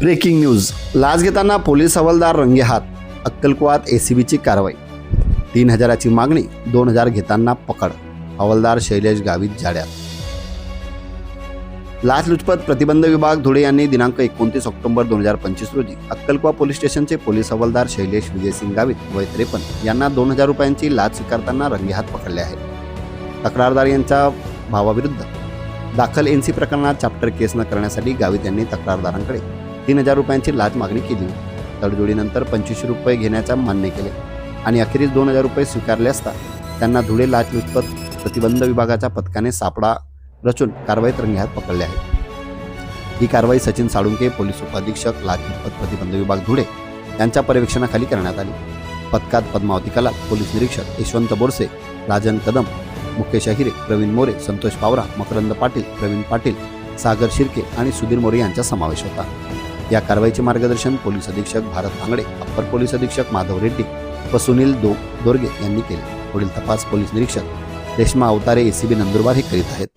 Breaking news. लाच घेताना police हवालदार रंगेहात अक्कलकुवात एसीबीची कारवाई. तीन हजाराची मागणी दोन हजार घेताना पकड. हवालदार शैलेश गावित जाड्यात लाचलुचपत प्रतिबंध विभाग धुळे यांनी दिनांक एकोणतीस ऑक्टोबर दोन हजार पंचवीस रोजी अक्कलकुवा पोलीस स्टेशनचे पोलीस हवालदार शैलेश विजयसिंग गावित वय त्रेपन्न यांना दोन हजार रुपयांची लाच स्वीकारताना रंगेहात पकडले आहेत. तक्रारदार यांच्या भावाविरुद्ध दाखल एन सी प्रकरणात चॅप्टर केस न करण्यासाठी गावित यांनी तक्रारदारांकडे तीन हजार रुपयांची लाच मागणी केली. तडजोडीनंतर पंचवीसशे रुपये घेण्याचा मान्य केले आणि अखेरीस दोन हजार रुपये स्वीकारले असता त्यांना धुळे लाचलुचपत प्रतिबंध विभागाच्या पथकाने सापडा रचून कारवाईत रंगेहात पकडले आहे. ही कारवाई सचिन साळुंके पोलीस उपाधीक्षक लाचलुचपत प्रतिबंध विभाग धुळे यांच्या पर्यवेक्षणाखाली करण्यात आली. पथकात पद्मावती कला पोलीस निरीक्षक यशवंत बोरसे राजन कदम मुकेश अहिरे प्रवीण मोरे संतोष पावरा मकरंद पाटील प्रवीण पाटील सागर शिर्के आणि सुधीर मोरे यांचा समावेश होता. या कारवाईचे मार्गदर्शन पोलीस अधीक्षक भारत भांगडे अप्पर पोलीस अधीक्षक माधव रेड्डी व सुनील दो दोरगे यांनी केले. पुढील तपास पोलीस निरीक्षक रेश्मा अवतारे एसीबी नंदुरबार हे करीत आहेत.